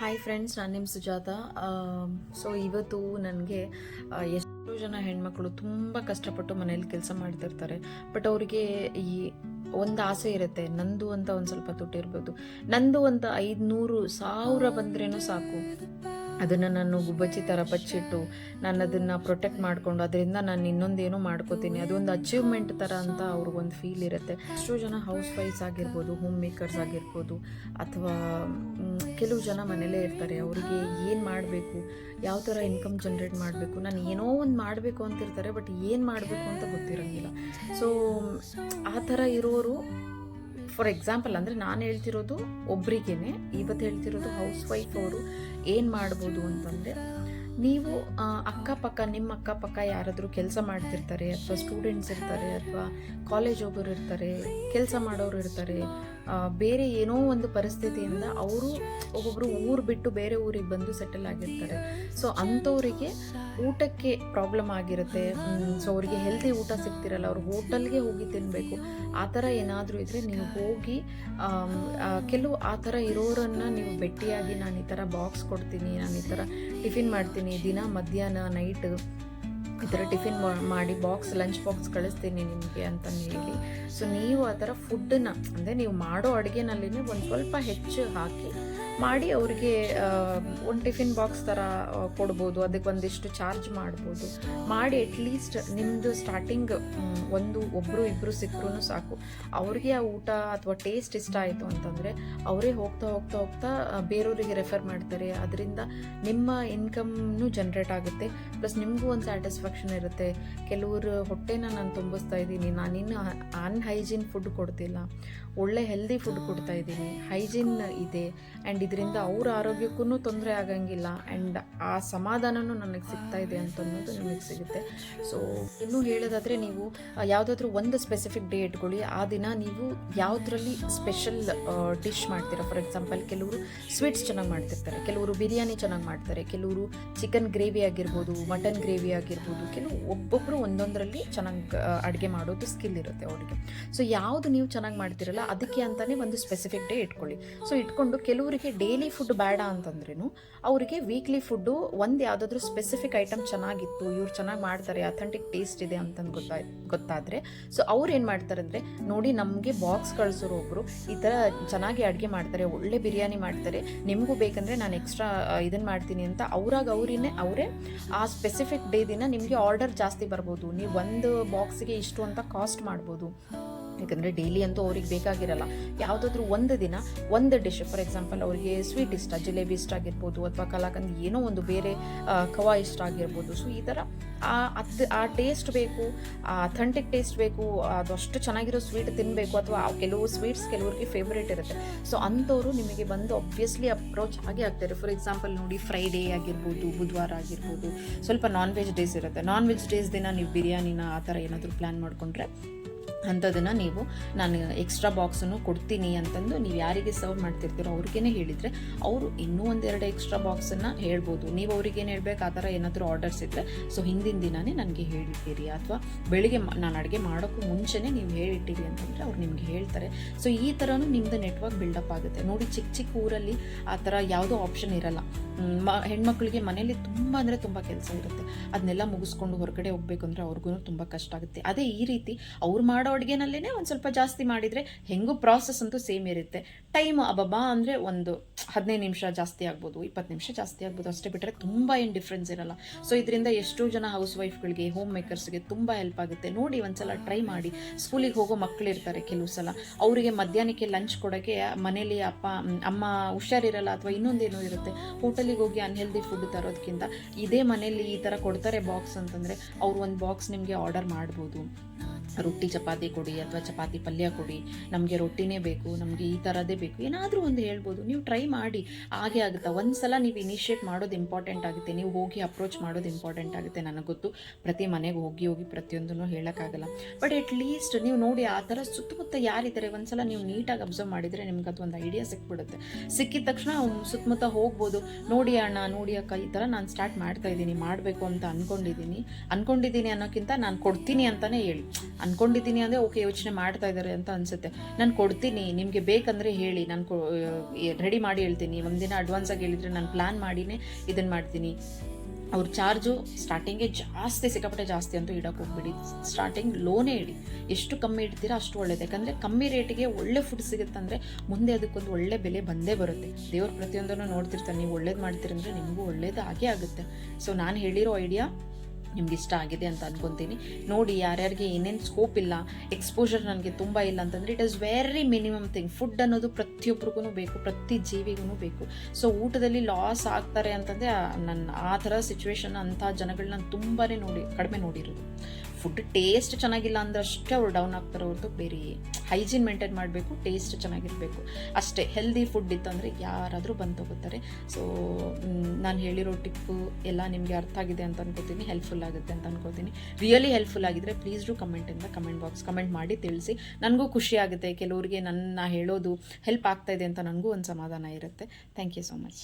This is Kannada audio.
ಹಾಯ್ ಫ್ರೆಂಡ್ಸ್ ನಾನು ನಿಮ್ಮ ಸುಜಾತ. ಸೊ ಇವತ್ತು ನನಗೆ ಎಷ್ಟೋ ಜನ ಹೆಣ್ಮಕ್ಳು ತುಂಬ ಕಷ್ಟಪಟ್ಟು ಮನೇಲಿ ಕೆಲಸ ಮಾಡ್ತಿರ್ತಾರೆ ಬಟ್ ಅವರಿಗೆ ಈ ಒಂದು ಆಸೆ ಇರುತ್ತೆ, ನಂದು ಅಂತ ಒಂದು ಸ್ವಲ್ಪ ದುಡ್ಡಿರ್ಬೋದು ನಂದು ಅಂತ ಐದುನೂರು ಸಾವಿರ ಬಂದ್ರೇನು ಸಾಕು. ಅದನ್ನು ನಾನು ಗುಬ್ಬಚ್ಚಿ ಥರ ಬಚ್ಚಿಟ್ಟು ನಾನು ಅದನ್ನು ಪ್ರೊಟೆಕ್ಟ್ ಮಾಡಿಕೊಂಡು ಅದರಿಂದ ನಾನು ಇನ್ನೊಂದೇನೋ ಮಾಡ್ಕೋತೀನಿ. ಅದೊಂದು ಅಚೀವ್ಮೆಂಟ್ ಥರ ಅಂತ ಅವ್ರಿಗೊಂದು ಫೀಲ್ ಇರುತ್ತೆ. ಎಷ್ಟೋ ಜನ ಹೌಸ್ ವೈಫ್ಸ್ ಆಗಿರ್ಬೋದು ಹೋಮ್ ಮೇಕರ್ಸ್ ಆಗಿರ್ಬೋದು, ಅಥವಾ ಕೆಲವು ಜನ ಮನೇಲೇ ಇರ್ತಾರೆ. ಅವರಿಗೆ ಏನು ಮಾಡಬೇಕು, ಯಾವ ಥರ ಇನ್ಕಮ್ ಜನ್ರೇಟ್ ಮಾಡಬೇಕು, ನಾನು ಏನೋ ಒಂದು ಮಾಡಬೇಕು ಅಂತಿರ್ತಾರೆ ಬಟ್ ಏನು ಮಾಡಬೇಕು ಅಂತ ಗೊತ್ತಿರೋಂಗಿಲ್ಲ. ಸೊ ಆ ಥರ ಇರೋರು ಫಾರ್ ಎಕ್ಸಾಂಪಲ್ ಅಂದರೆ ನಾನು ಹೇಳ್ತಿರೋದು ಒಬ್ರಿಗೇನೆ ಇವತ್ತು ಹೇಳ್ತಿರೋದು ಹೌಸ್ ವೈಫ್ ಅವರು ಏನು ಮಾಡ್ಬೋದು ಅಂತಂದರೆ, ನೀವು ಅಕ್ಕಪಕ್ಕ, ನಿಮ್ಮ ಅಕ್ಕಪಕ್ಕ ಯಾರಾದರೂ ಕೆಲಸ ಮಾಡ್ತಿರ್ತಾರೆ, ಅಥವಾ ಸ್ಟೂಡೆಂಟ್ಸ್ ಇರ್ತಾರೆ, ಅಥವಾ ಕಾಲೇಜ್ ಹೋಗೋರು ಇರ್ತಾರೆ, ಕೆಲಸ ಮಾಡೋರು ಇರ್ತಾರೆ ಬೇರೆ ಏನೋ ಒಂದು ಪರಿಸ್ಥಿತಿಯಿಂದ ಅವರು ಒಬ್ಬೊಬ್ಬರು ಊರು ಬಿಟ್ಟು ಬೇರೆ ಊರಿಗೆ ಬಂದು ಸೆಟಲ್ ಆಗಿರ್ತಾರೆ. ಸೊ ಅಂಥವರಿಗೆ ಊಟಕ್ಕೆ ಪ್ರಾಬ್ಲಮ್ ಆಗಿರುತ್ತೆ. ಸೊ ಅವರಿಗೆ ಹೆಲ್ದಿ ಊಟ ಸಿಗ್ತಿರಲ್ಲ, ಅವ್ರು ಹೋಟೆಲ್ಗೆ ಹೋಗಿ ತಿನ್ನಬೇಕು ಆ ಥರ ಏನಾದರೂ ಇದ್ದರೆ ನೀವು ಹೋಗಿ ಕೆಲವು ಆ ಥರ ಇರೋರನ್ನು ನೀವು ಭೇಟಿಯಾಗಿ, ನಾನು ಈ ಥರ ಬಾಕ್ಸ್ ಕೊಡ್ತೀನಿ, ನಾನು ಈ ಥರ ಟಿಫಿನ್ ಮಾಡ್ತೀನಿ, ದಿನ ಮಧ್ಯಾಹ್ನ ನೈಟ್ ಈ ಥರ ಟಿಫಿನ್ ಮಾಡಿ ಬಾಕ್ಸ್, ಲಂಚ್ ಬಾಕ್ಸ್ ಕಳಿಸ್ತೀನಿ ನಿಮಗೆ ಅಂತ ಹೇಳಿ ಸೊ ನೀವು ಆ ಥರ ಫುಡ್ಡನ್ನ ಅಂದರೆ ನೀವು ಮಾಡೋ ಅಡುಗೆನಲ್ಲಿನೇ ಒಂದು ಸ್ವಲ್ಪ ಹೆಚ್ಚು ಹಾಕಿ ಮಾಡಿ ಅವ್ರಿಗೆ ಒಂದು ಟಿಫಿನ್ ಬಾಕ್ಸ್ ಥರ ಕೊಡ್ಬೋದು. ಅದಕ್ಕೆ ಒಂದಿಷ್ಟು ಚಾರ್ಜ್ ಮಾಡ್ಬೋದು. ಮಾಡಿ ಅಟ್ಲೀಸ್ಟ್ ನಿಮ್ಮದು ಸ್ಟಾರ್ಟಿಂಗ್ ಒಂದು ಒಬ್ಬರು ಇಬ್ಬರು ಸಿಕ್ಕರೂ ಸಾಕು. ಅವ್ರಿಗೆ ಆ ಊಟ ಅಥವಾ ಟೇಸ್ಟ್ ಇಷ್ಟ ಆಯಿತು ಅಂತಂದರೆ ಅವರೇ ಹೋಗ್ತಾ ಹೋಗ್ತಾ ಹೋಗ್ತಾ ಬೇರೆಯವರಿಗೆ ರೆಫರ್ ಮಾಡ್ತಾರೆ. ಅದರಿಂದ ನಿಮ್ಮ ಇನ್ಕಮ್ನು ಜನ್ರೇಟ್ ಆಗುತ್ತೆ. ಪ್ಲಸ್ ನಿಮಗೂ ಒಂದು ಸ್ಯಾಟಿಸ್ಫ್ಯಾಕ್ಷನ್ ಇರುತ್ತೆ. ಕೆಲವರು ಹೊಟ್ಟೆನ ನಾನು ತುಂಬಿಸ್ತಾ ಇದ್ದೀನಿ. ನಾನಿನ್ನು ಅನ್ಹೈಜೀನ್ ಫುಡ್ ಕೊಡ್ತಿಲ್ಲ. ಒಳ್ಳೆ ಹೆಲ್ದಿ ಫುಡ್ ಕೊಡ್ತಾ ಇದ್ದೀನಿ. ಹೈಜೀನ್ ಇದೆ. ಆ್ಯಂಡ್ ಇದರಿಂದ ಅವ್ರ ಆರೋಗ್ಯಕ್ಕೂ ತೊಂದರೆ ಆಗಂಗಿಲ್ಲ. ಆ್ಯಂಡ್ ಆ ಸಮಾಧಾನವೂ ನನಗೆ ಸಿಗ್ತಾ ಇದೆ ಅಂತ ಅನ್ನೋದು ನಿಮಗೆ ಸಿಗುತ್ತೆ. ಸೊ ಇನ್ನೂ ಹೇಳೋದಾದರೆ ನೀವು ಯಾವುದಾದ್ರೂ ಒಂದು ಸ್ಪೆಸಿಫಿಕ್ ಡೇ ಇಟ್ಕೊಳ್ಳಿ. ಆ ದಿನ ನೀವು ಯಾವುದ್ರಲ್ಲಿ ಸ್ಪೆಷಲ್ ಡಿಶ್ ಮಾಡ್ತೀರ? ಫಾರ್ ಎಕ್ಸಾಂಪಲ್ ಕೆಲವರು ಸ್ವೀಟ್ಸ್ ಚೆನ್ನಾಗಿ ಮಾಡ್ತಿರ್ತಾರೆ. ಕೆಲವರು ಬಿರಿಯಾನಿ ಚೆನ್ನಾಗಿ ಮಾಡ್ತಾರೆ. ಕೆಲವರು ಚಿಕನ್ ಗ್ರೇವಿ ಆಗಿರ್ಬೋದು ಮಟನ್ ಗ್ರೇವಿ ಆಗಿರ್ಬೋದು. ಕೆಲವು ಒಬ್ಬೊಬ್ಬರು ಒಂದೊಂದರಲ್ಲಿ ಚೆನ್ನಾಗಿ ಅಡುಗೆ ಮಾಡೋದು ಸ್ಕಿಲ್ ಇರುತ್ತೆ ಅವರಿಗೆ. ಸೊ ಯಾವುದು ನೀವು ಚೆನ್ನಾಗಿ ಮಾಡ್ತಿರಲ್ಲ, ಅದಕ್ಕೆ ಅಂತಲೇ ಒಂದು ಸ್ಪೆಸಿಫಿಕ್ ಡೇ ಇಟ್ಕೊಳ್ಳಿ. ಸೊ ಇಟ್ಕೊಂಡು ಕೆಲವರಿಗೆ ಡೈಲಿ ಫುಡ್ ಬೇಡ ಅಂತಂದ್ರೂ ಅವರಿಗೆ ವೀಕ್ಲಿ ಫುಡ್ಡು ಒಂದು ಯಾವುದಾದ್ರೂ ಸ್ಪೆಸಿಫಿಕ್ ಐಟಮ್ ಚೆನ್ನಾಗಿತ್ತು, ಇವ್ರು ಚೆನ್ನಾಗಿ ಮಾಡ್ತಾರೆ, ಅಥೆಂಟಿಕ್ ಟೇಸ್ಟ್ ಇದೆ ಅಂತಂದು ಗೊತ್ತಾಯ್ ಗೊತ್ತಾದರೆ. ಸೊ ಅವ್ರು ಏನು ಮಾಡ್ತಾರೆ ಅಂದರೆ ನೋಡಿ ನಮಗೆ ಬಾಕ್ಸ್ ಕಳಿಸೋರು ಒಬ್ಬರು ಈ ಥರ ಚೆನ್ನಾಗಿ ಅಡುಗೆ ಮಾಡ್ತಾರೆ, ಒಳ್ಳೆ ಬಿರಿಯಾನಿ ಮಾಡ್ತಾರೆ, ನಿಮಗೂ ಬೇಕಂದರೆ ನಾನು ಎಕ್ಸ್ಟ್ರಾ ಇದನ್ನು ಮಾಡ್ತೀನಿ ಅಂತ ಅವ್ರಾಗ ಅವರಿನೇ, ಅವರೇ ಆ ಸ್ಪೆಸಿಫಿಕ್ ಡೇ ದಿನ ನಿಮಗೆ ಆರ್ಡರ್ ಜಾಸ್ತಿ ಬರ್ಬೋದು. ನೀವು ಒಂದು ಬಾಕ್ಸಿಗೆ ಇಷ್ಟು ಅಂತ ಕಾಸ್ಟ್ ಮಾಡ್ಬೋದು. ಯಾಕಂದರೆ ಡೈಲಿ ಅಂತೂ ಅವ್ರಿಗೆ ಬೇಕಾಗಿರಲ್ಲ. ಯಾವುದಾದ್ರೂ ಒಂದು ದಿನ, ಒಂದು ಡಿಶ್ ಫಾರ್ ಎಕ್ಸಾಂಪಲ್ ಅವರಿಗೆ ಸ್ವೀಟ್ ಇಷ್ಟ, ಜಿಲೇಬಿ ಇಷ್ಟ ಆಗಿರ್ಬೋದು ಅಥವಾ ಕಲಾಕಂದ್ ಏನೋ ಒಂದು ಬೇರೆ ಕವಾ ಇಷ್ಟ ಆಗಿರ್ಬೋದು. ಸೊ ಈ ಥರ ಆ, ಅದು, ಆ ಟೇಸ್ಟ್ ಬೇಕು, ಆ ಅಥೆಂಟಿಕ್ ಟೇಸ್ಟ್ ಬೇಕು, ಅದು ಅಷ್ಟು ಚೆನ್ನಾಗಿರೋ ಸ್ವೀಟ್ ತಿನ್ನಬೇಕು ಅಥವಾ ಕೆಲವು ಸ್ವೀಟ್ಸ್ ಕೆಲವ್ರಿಗೆ ಫೇವ್ರೇಟ್ ಇರುತ್ತೆ. ಸೊ ಅಂಥವ್ರು ನಿಮಗೆ ಬಂದು ಅಬ್ವಿಯಸ್ಲಿ ಅಪ್ರೋಚ್ ಆಗೇ ಆಗ್ತಾರೆ. ಫಾರ್ ಎಕ್ಸಾಂಪಲ್ ನೋಡಿ ಫ್ರೈಡೇ ಆಗಿರ್ಬೋದು, ಬುಧವಾರ ಆಗಿರ್ಬೋದು, ಸ್ವಲ್ಪ ನಾನ್ ವೆಜ್ ಡೇಸ್ ಇರುತ್ತೆ. ನಾನ್ ವೆಜ್ ಡೇಸ್ ದಿನ ನೀವು ಬಿರಿಯಾನಿನ ಆ ಥರ ಏನಾದರೂ ಪ್ಲ್ಯಾನ್ ಮಾಡಿಕೊಂಡ್ರೆ ಅಂಥದನ್ನು ನೀವು ನಾನು ಎಕ್ಸ್ಟ್ರಾ ಬಾಕ್ಸನ್ನು ಕೊಡ್ತೀನಿ ಅಂತಂದು ನೀವು ಯಾರಿಗೆ ಸರ್ವ್ ಮಾಡ್ತಿರ್ತೀರೋ ಅವ್ರಿಗೇ ಹೇಳಿದರೆ ಅವರು ಇನ್ನೂ ಒಂದೆರಡು ಎಕ್ಸ್ಟ್ರಾ ಬಾಕ್ಸನ್ನು ಹೇಳ್ಬೋದು. ನೀವು ಅವ್ರಿಗೇನು ಹೇಳ್ಬೇಕು? ಆ ಥರ ಏನಾದರೂ ಆರ್ಡರ್ಸ್ ಇದ್ದರೆ ಸೊ ಹಿಂದಿನ ದಿನವೇ ನನಗೆ ಹೇಳಿದ್ದೀರಿ ಅಥವಾ ಬೆಳಿಗ್ಗೆ ನಾನು ಅಡುಗೆ ಮಾಡೋಕ್ಕೂ ಮುಂಚೆನೇ ನೀವು ಹೇಳಿಟ್ಟಿರಿ ಅಂತಂದರೆ ಅವ್ರು ನಿಮಗೆ ಹೇಳ್ತಾರೆ. ಸೊ ಈ ಥರನೂ ನಿಮ್ಮದು ನೆಟ್ವರ್ಕ್ ಬಿಲ್ಡಪ್ ಆಗುತ್ತೆ. ನೋಡಿ ಚಿಕ್ಕ ಚಿಕ್ಕ ಊರಲ್ಲಿ ಆ ಥರ ಯಾವುದೋ ಆಪ್ಷನ್ ಇರಲ್ಲ. ಮ, ಹೆಣ್ಮಕ್ಳಿಗೆ ಮನೇಲಿ ತುಂಬ ಅಂದರೆ ತುಂಬ ಕೆಲಸ ಇರುತ್ತೆ. ಅದನ್ನೆಲ್ಲ ಮುಗಿಸ್ಕೊಂಡು ಹೊರಗಡೆ ಹೋಗ್ಬೇಕು ಅಂದರೆ ಅವ್ರಿಗೂ ತುಂಬ ಕಷ್ಟ ಆಗುತ್ತೆ. ಅದೇ ಈ ರೀತಿ ಅವ್ರು ಮಾಡೋ ಅಡುಗೆನಲ್ಲೇ ಒಂದು ಸ್ವಲ್ಪ ಜಾಸ್ತಿ ಮಾಡಿದರೆ ಹೆಂಗೂ ಪ್ರಾಸೆಸ್ ಅಂತೂ ಸೇಮ್ ಇರುತ್ತೆ. ಟೈಮ್ ಅಬಬಾ ಅಂದರೆ ಒಂದು ಹದಿನೈದು ನಿಮಿಷ ಜಾಸ್ತಿ ಆಗ್ಬೋದು, ಇಪ್ಪತ್ತು ನಿಮಿಷ ಜಾಸ್ತಿ ಆಗ್ಬೋದು ಅಷ್ಟೇ ಬಿಟ್ಟರೆ ತುಂಬ ಏನು ಡಿಫ್ರೆನ್ಸ್ ಇರಲ್ಲ. ಸೊ ಇದರಿಂದ ಎಷ್ಟೋ ಜನ ಹೌಸ್ ವೈಫ್ಗಳಿಗೆ ಹೋಮ್ ಮೇಕರ್ಸ್ಗೆ ತುಂಬ ಹೆಲ್ಪ್ ಆಗುತ್ತೆ. ನೋಡಿ ಒಂದ್ಸಲ ಟ್ರೈ ಮಾಡಿ. ಸ್ಕೂಲಿಗೆ ಹೋಗೋ ಮಕ್ಕಳು ಇರ್ತಾರೆ ಕೆಲವು ಸಲ. ಅವರಿಗೆ ಮಧ್ಯಾಹ್ನಕ್ಕೆ ಲಂಚ್ ಕೊಡೋಕ್ಕೆ ಮನೇಲಿ ಅಪ್ಪ ಅಮ್ಮ ಹುಷಾರಿರಲ್ಲ ಅಥವಾ ಇನ್ನೊಂದೇನೋ ಇರುತ್ತೆ. ಹೋಟೆಲಿಗೆ ಹೋಗಿ ಅನ್ಹೆಲ್ದಿ ಫುಡ್ ತರೋದಕ್ಕಿಂತ ಇದೇ ಮನೇಲಿ ಈ ಥರ ಕೊಡ್ತಾರೆ ಬಾಕ್ಸ್ ಅಂತಂದರೆ ಅವ್ರು ಒಂದು ಬಾಕ್ಸ್ ನಿಮಗೆ ಆರ್ಡರ್ ಮಾಡ್ಬೋದು. ರೊಟ್ಟಿ ಚಪಾತಿ ಕೊಡಿ ಅಥವಾ ಚಪಾತಿ ಪಲ್ಯ ಕೊಡಿ, ನಮಗೆ ರೊಟ್ಟಿನೇ ಬೇಕು, ನಮಗೆ ಈ ಥರದೇ ಬೇಕು, ಏನಾದರೂ ಒಂದು ಹೇಳ್ಬೋದು. ನೀವು ಟ್ರೈ ಮಾಡಿ, ಹಾಗೆ ಆಗುತ್ತಾ? ಒಂದು ಸಲ ನೀವು ಇನಿಷಿಯೇಟ್ ಮಾಡೋದು ಇಂಪಾರ್ಟೆಂಟ್ ಆಗುತ್ತೆ. ನೀವು ಹೋಗಿ ಅಪ್ರೋಚ್ ಮಾಡೋದು ಇಂಪಾರ್ಟೆಂಟ್ ಆಗುತ್ತೆ ನನಗೆ ಗೊತ್ತು. ಪ್ರತಿ ಮನೆಗೆ ಹೋಗಿ ಹೋಗಿ ಪ್ರತಿಯೊಂದನ್ನು ಹೇಳೋಕ್ಕಾಗಲ್ಲ. ಬಟ್ ಅಟ್ ಲೀಸ್ಟ್ ನೀವು ನೋಡಿ ಆ ಥರ ಸುತ್ತಮುತ್ತ ಯಾರಿದ್ದಾರೆ, ಒಂದ್ಸಲ ನೀವು ನೀಟಾಗಿ ಅಬ್ಸರ್ವ್ ಮಾಡಿದರೆ ನಿಮ್ಗೆ ಅದು ಒಂದು ಐಡಿಯಾ ಸಿಕ್ಬಿಡುತ್ತೆ. ಸಿಕ್ಕಿದ ತಕ್ಷಣ ಸುತ್ತಮುತ್ತ ಹೋಗ್ಬೋದು. ನೋಡಿ ಅಣ್ಣ, ನೋಡಿ ಅಕ್ಕ, ಈ ಥರ ನಾನು ಸ್ಟಾರ್ಟ್ ಮಾಡ್ತಾ ಇದ್ದೀನಿ, ಮಾಡಬೇಕು ಅಂತ ಅಂದ್ಕೊಂಡಿದ್ದೀನಿ ಅಂದ್ಕೊಂಡಿದ್ದೀನಿ ಅನ್ನೋಕ್ಕಿಂತ ನಾನು ಕೊಡ್ತೀನಿ ಅಂತಲೇ ಹೇಳಿ. ಅನ್ಕೊಂಡಿದ್ದೀನಿ ಅಂದರೆ, ಓಕೆ, ಯೋಚನೆ ಮಾಡ್ತಾ ಇದ್ದಾರೆ ಅಂತ ಅನಿಸುತ್ತೆ. ನಾನು ಕೊಡ್ತೀನಿ, ನಿಮಗೆ ಬೇಕಂದರೆ ಹೇಳಿ. ನಾನು ರೆಡಿ ಮಾಡಿ ಹೇಳ್ತೀನಿ. ಒಂದಿನ ಅಡ್ವಾನ್ಸ್ ಆಗಿ ಹೇಳಿದರೆ ನಾನು ಪ್ಲ್ಯಾನ್ ಮಾಡಿನೇ ಇದನ್ನು ಮಾಡ್ತೀನಿ. ಅವ್ರ ಚಾರ್ಜು ಸ್ಟಾರ್ಟಿಂಗೇ ಜಾಸ್ತಿ ಸಿಕ್ಕಾಪಟ್ಟೆ ಜಾಸ್ತಿ ಅಂತೂ ಇಡಕ್ಕೆ ಹೋಗ್ಬಿಡಿ. ಸ್ಟಾರ್ಟಿಂಗ್ ಲೋನೇ ಇಡಿ. ಎಷ್ಟು ಕಮ್ಮಿ ಇಡ್ತೀರಾ ಅಷ್ಟು ಒಳ್ಳೇದು. ಯಾಕಂದರೆ ಕಮ್ಮಿ ರೇಟಿಗೆ ಒಳ್ಳೆ ಫುಡ್ ಸಿಗುತ್ತಂದರೆ ಮುಂದೆ ಅದಕ್ಕೊಂದು ಒಳ್ಳೆ ಬೆಲೆ ಬಂದೇ ಬರುತ್ತೆ. ದೇವ್ರ ಪ್ರತಿಯೊಂದನ್ನು ನೋಡ್ತಿರ್ತಾರೆ. ನೀವು ಒಳ್ಳೇದು ಮಾಡ್ತೀರಂದ್ರೆ ನಿಮಗೂ ಒಳ್ಳೇದು ಆಗೇ ಆಗುತ್ತೆ. ಸೊ ನಾನು ಹೇಳಿರೋ ಐಡಿಯಾ ನಿಮ್ಗೆ ಇಷ್ಟ ಆಗಿದೆ ಅಂತ ಅನ್ಕೊತೀನಿ. ನೋಡಿ, ಯಾರ್ಯಾರಿಗೆ ಏನೇನು ಸ್ಕೋಪ್ ಇಲ್ಲ ಎಕ್ಸ್ಪೋಜರ್ ನನಗೆ ತುಂಬ ಇಲ್ಲ ಅಂತಂದರೆ it is very minimum thing food ಅನ್ನೋದು ಪ್ರತಿಯೊಬ್ಬರಿಗೂ ಬೇಕು, ಪ್ರತಿ ಜೀವಿಗೂ ಬೇಕು. ಸೊ ಊಟದಲ್ಲಿ ಲಾಸ್ ಆಗ್ತಾರೆ ಅಂತಂದರೆ ನನ್ನ ಆ ಥರ ಸಿಚುವೇಶನ್ ಅಂಥ ಜನಗಳನ್ನ ನಾನು ತುಂಬಾ ನೋಡಿ, ಕಡಿಮೆ ನೋಡಿರೋದು. ಫುಡ್ ಟೇಸ್ಟ್ ಚೆನ್ನಾಗಿಲ್ಲ ಅಂದ್ರೆ ಅಷ್ಟೇ ಅವ್ರು ಡೌನ್ ಆಗ್ತಾರೆ ಹೊರತು ಬೇರೆ ಹೈಜೀನ್ ಮೇಂಟೈನ್ ಮಾಡಬೇಕು ಟೇಸ್ಟ್ ಚೆನ್ನಾಗಿರಬೇಕು. ಅಷ್ಟೇ ಹೆಲ್ದಿ ಫುಡ್ ಇತ್ತಂದರೆ ಯಾರಾದರೂ ಬಂದು ತಗೋತಾರೆ. ಸೊ ನಾನು ಹೇಳಿರೋ ಟಿಪ್ಪು ಎಲ್ಲ ನಿಮಗೆ ಅರ್ಥ ಆಗಿದೆ ಅಂತ ಅನ್ಕೋತೀನಿ ಹೆಲ್ಪ್ಫುಲ್ ಆಗುತ್ತೆ ಅಂತ ಅನ್ಕೋತೀನಿ. ರಿಯಲಿ ಹೆಲ್ಪ್ಫುಲ್ ಆಗಿದ್ರೆ ಪ್ಲೀಸ್ ಡು ಕಮೆಂಟಿಂದ ಕಮೆಂಟ್ ಬಾಕ್ಸ್ ಕಮೆಂಟ್ ಮಾಡಿ ತಿಳಿಸಿ. ನನಗೂ ಖುಷಿ ಆಗುತ್ತೆ. ಕೆಲವರಿಗೆ ನನ್ನ ಹೇಳೋದು ಹೆಲ್ಪ್ ಆಗ್ತಾಯಿದೆ ಇದೆ ಅಂತ ನನಗೂ ಒಂದು ಸಮಾಧಾನ ಇರುತ್ತೆ. Thank you so much